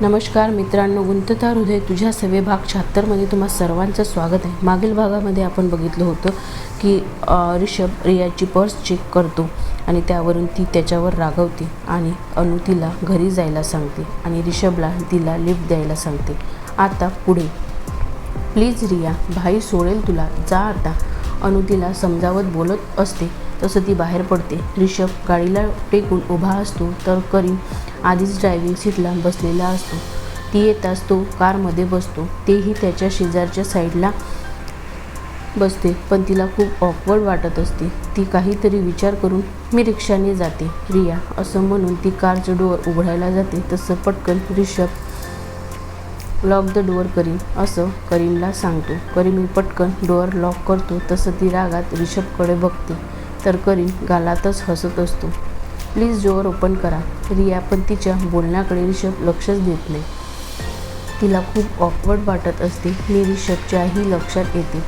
नमस्कार मित्रांनो गुंतता हृदय तुझ्या सवे भाग शहात्तरमध्ये तुम्हा सर्वांचं स्वागत आहे. मागील भागामध्ये आपण बघितलं होतं की रिषभ रियाची पर्स चेक करतो आणि त्यावरून ती त्याच्यावर रागवते आणि अनु तिला घरी जायला सांगते आणि रिषभला तिला लिफ्ट द्यायला सांगते. आता पुढे. प्लीज रिया भाई सोडेल तुला. जा आता. अनु तिला समजावत बोलत असते. तसं ती बाहेर पडते. रिषभ गाडीला टेकून उभा असतो तर करीम आधीच ड्रायव्हिंग सीटला बसलेला असतो. ती येताच तो कारमध्ये बसतो. तेही त्याच्या शेजारच्या साईडला बसते पण तिला खूप ऑकवर्ड वाटत असते. ती काहीतरी विचार करून मी रिक्षाने जाते. रिया असं म्हणून ती कारचं डोअर उघडायला जाते. तसं पटकन Rishabh lock the door Karim असं करीमला सांगतो. करीम पटकन डोअर लॉक करतो. तसं ती रागात रिषभकडे बघते. तर करीम गालातच हसत असतो. प्लीज जोवर ओपन करा. रिया पण तिच्या बोलण्याकडे रिषभ लक्षच देत नाही. तिला खूप ऑकवर्ड वाटत असते. मी रिषभच्याही लक्षात येते.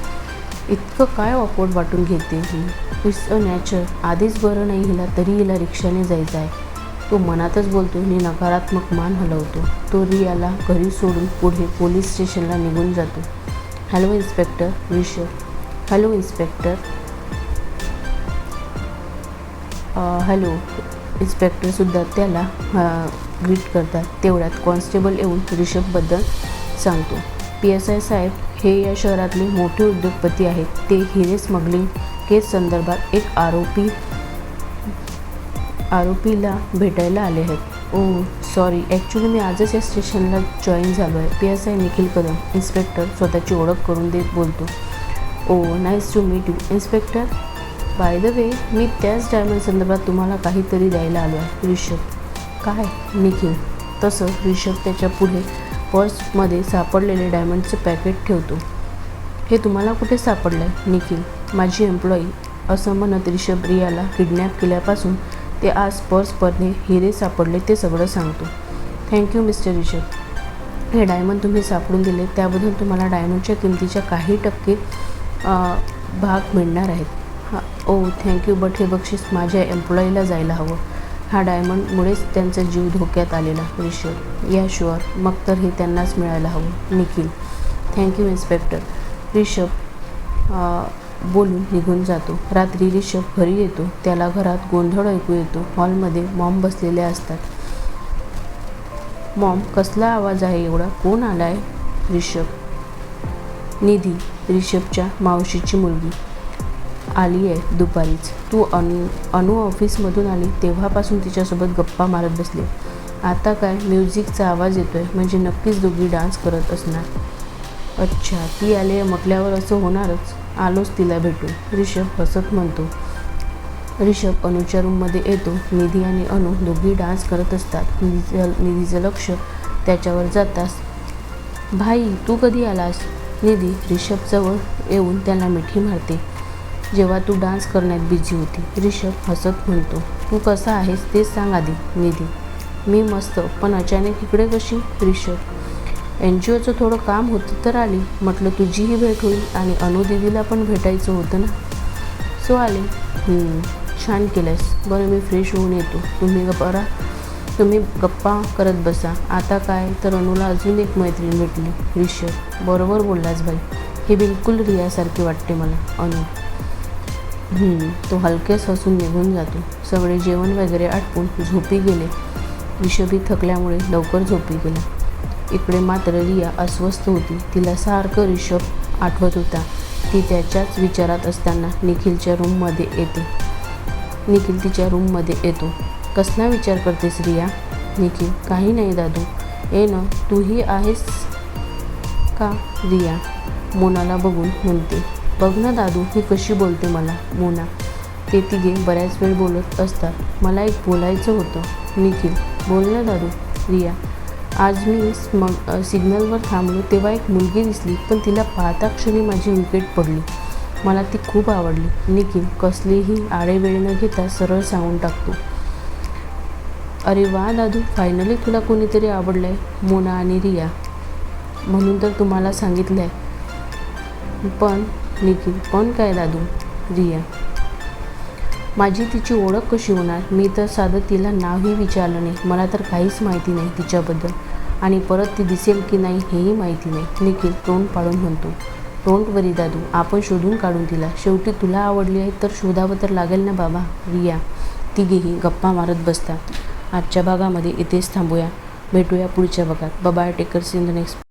इतकं काय ऑकवर्ड वाटून घेते ही? इट्स अ नॅचर आधीच बरं नाही हिला तरी हिला रिक्षाने जायचं आहे तो मनातच बोलतो आणि नकारात्मक मान हलवतो. तो रियाला घरी सोडून पुढे पोलीस स्टेशनला निघून जातो. Hello inspector Rishabh. Hello inspector. Hello इन्स्पेक्टरसुद्धा त्याला ग्रीट करतात. तेवढ्यात कॉन्स्टेबल येऊन ऋषभबद्दल सांगतो. पी एस आय साहेब हे या शहरातले मोठे उद्योगपती आहेत. ते हिरे स्मगलिंग केस संदर्भात एक आरोपी आरोपीला भेटायला आले आहेत. ओ सॉरी ॲक्च्युली मी आजच या स्टेशनला जॉईन झालो आहे P S I Nikhil Kadam inspector स्वतःची ओळख करून देत बोलतो. ओ nice to meet you inspector by the way मी त्याच डायमंड संदर्भात तुम्हाला काहीतरी द्यायला आलो आहे ऋषभ काय? निखिल तसं ऋषभ त्याच्या पुढे पर्समध्ये सापडलेले डायमंडचं पॅकेट ठेवतो. हे तुम्हाला कुठे सापडलं आहे निखिल माझी एम्प्लॉई असं म्हणत रिषभ रियाला किडनॅप केल्यापासून ते आज पर्समध्ये हिरे सापडले ते सगळं सांगतो. Thank you mister Rishabh. हे डायमंड तुम्ही सापडून दिले त्याबद्दल तुम्हाला डायमंडच्या किमतीच्या काही टक्के भाग मिळणार आहेत. ओ थँक्यू बट हे बक्षीस माझ्या एम्प्लॉईला जायला हवं. हा डायमंडमुळेच त्यांचा जीव धोक्यात आलेला ऋषभ या शुअर मग तर हे त्यांनाच मिळायला हवं. निखिल. थँक्यू इन्स्पेक्टर रिषभ बोलून निघून जातो. रात्री रिषभ घरी येतो. त्याला घरात गोंधळ ऐकू येतो. हॉलमध्ये मॉम बसलेले असतात. मॉम कसला आवाज आहे एवढा? कोण आलाय? रिषभ. निधी रिषभच्या मावशीची मुलगी. आली आहे दुपारीच. तू अनु अनु ऑफिसमधून आली तेव्हापासून तिच्यासोबत गप्पा मारत बसले. आता काय? म्युझिकचा आवाज येतो आहे म्हणजे नक्कीच दोघी डान्स करत असणार. अच्छा ती आली आहे म्हटल्यावर असं होणारच. आलोच तिला भेटून. रिषभ हसत म्हणतो. रिषभ अनुच्या रूममध्ये येतो. निधी आणि अनु दोघी डान्स करत असतात. निधीचं निधीचं लक्ष त्याच्यावर जातास भाई तू कधी आलास? निधी रिषभजवळ येऊन त्याला मिठी मारते. जेव्हा तू डान्स करण्यात बिझी होती रिषभ हसत म्हणतो तू कसा आहेस तेच सांग आधी निधी. मी मस्त पण अचानक इकडे कशी रिषभ? एन जी ओचं थोडं काम होतं तर आली. म्हटलं तुझीही भेट होईल आणि अनुदिदीला पण भेटायचं होतं ना? सो आले. छान केलंस बरं मी फ्रेश होऊन येतो. तुम्ही बरा तुम्ही गप्पा करत बसा. आता काय? तर अनुला अजून एक मैत्रीण भेटली. रिषभ बरोबर बोललास भाई हे बिलकुल रियासारखे वाटते मला अनु. तो हलकेच हसून निघून जातो. सगळे जेवण वगैरे आटपून झोपी गेले. विषबी थकल्यामुळे लवकर झोपी गेला. इकडे मात्र रिया अस्वस्थ होती. तिला सारखं रिषभ आठवत होता. ती त्याच्याच विचारात असताना निखिलच्या रूममध्ये येते. निखिल तिच्या रूममध्ये येतो. कसला विचार करतेस रिया? निखिल काही नाही दादू. ए ना तूही आहेस का? रिया मोनाला बघून म्हणते. बघ ना दादू ही कशी बोलते मला मोना. ते तिघे बऱ्याच वेळ बोलत असतात. मला एक बोलायचं होतं. निखिल बोल ना दादू. रिया आज मी मग सिग्नलवर थांबलो तेव्हा एक मुलगी दिसली पण तिला पाहता क्षणी माझी विकेट पडली. मला ती खूप आवडली. निखिल कसलीही आळेवेळ न घेता सरळ सांगून टाकतो. अरे वा दादू फायनली तुला कोणीतरी आवडलं आहे मोना आणि रिया. म्हणून तर तुम्हाला सांगितलं आहे पण निखिल पण काय दादू? रिया. माझी तिची ओळख कशी होणार? मी तर साधं तिला नावही विचारलं नाही. मला तर काहीच माहिती नाही तिच्याबद्दल. आणि परत ती दिसेल की नाही हेही माहिती नाही. निखिल तोंड पाडून म्हणतो डोंट वरी दादू आपण शोधून काढून तिला. शेवटी तुला आवडली आहे तर शोधावं तर लागेल ना बाबा? रिया. तिघेही गप्पा मारत बसतात. आजच्या भागामध्ये इथेच थांबूया. भेटूया पुढच्या भागात. बाबा टेकर इन द नेक्स्ट.